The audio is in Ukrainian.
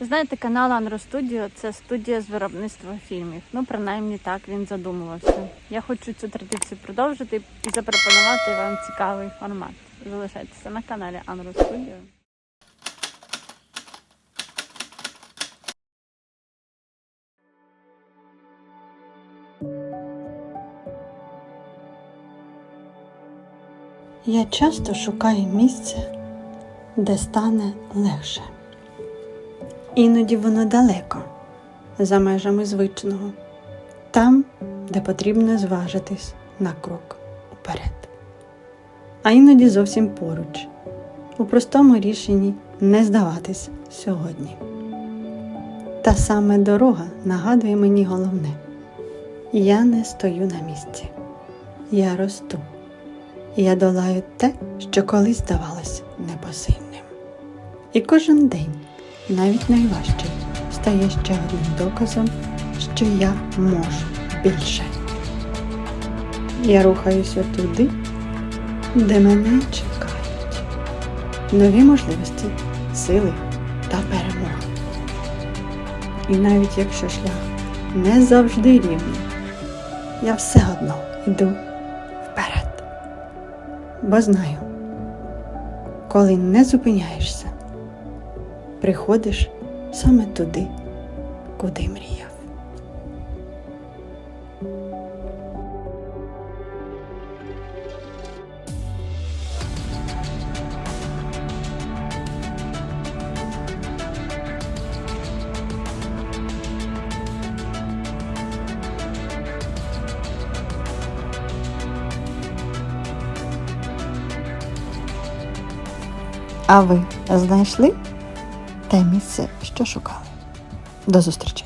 Знаєте, канал Анро це студія з виробництва фільмів. Ну, принаймні так він задумувався. Я хочу цю традицію продовжити і запропонувати вам цікавий формат. Залишайтеся на каналі Анро Студіо. Я часто шукаю місце, де стане легше. Іноді воно далеко, за межами звичного, там, де потрібно зважитись на крок уперед. А іноді зовсім поруч, у простому рішенні не здаватись сьогодні. Та саме дорога нагадує мені головне: я не стою на місці, я росту. Я долаю те, що колись здавалось непосильним. І кожен день, навіть найважчий, стає ще одним доказом, що я можу більше. Я рухаюся туди, де мене чекають. Нові можливості, сили та перемога. І навіть якщо шлях не завжди рівний, я все одно йду бо знаю, коли не зупиняєшся, приходиш саме туди, куди мріяв. А ви знайшли те місце, що шукали? До зустрічі!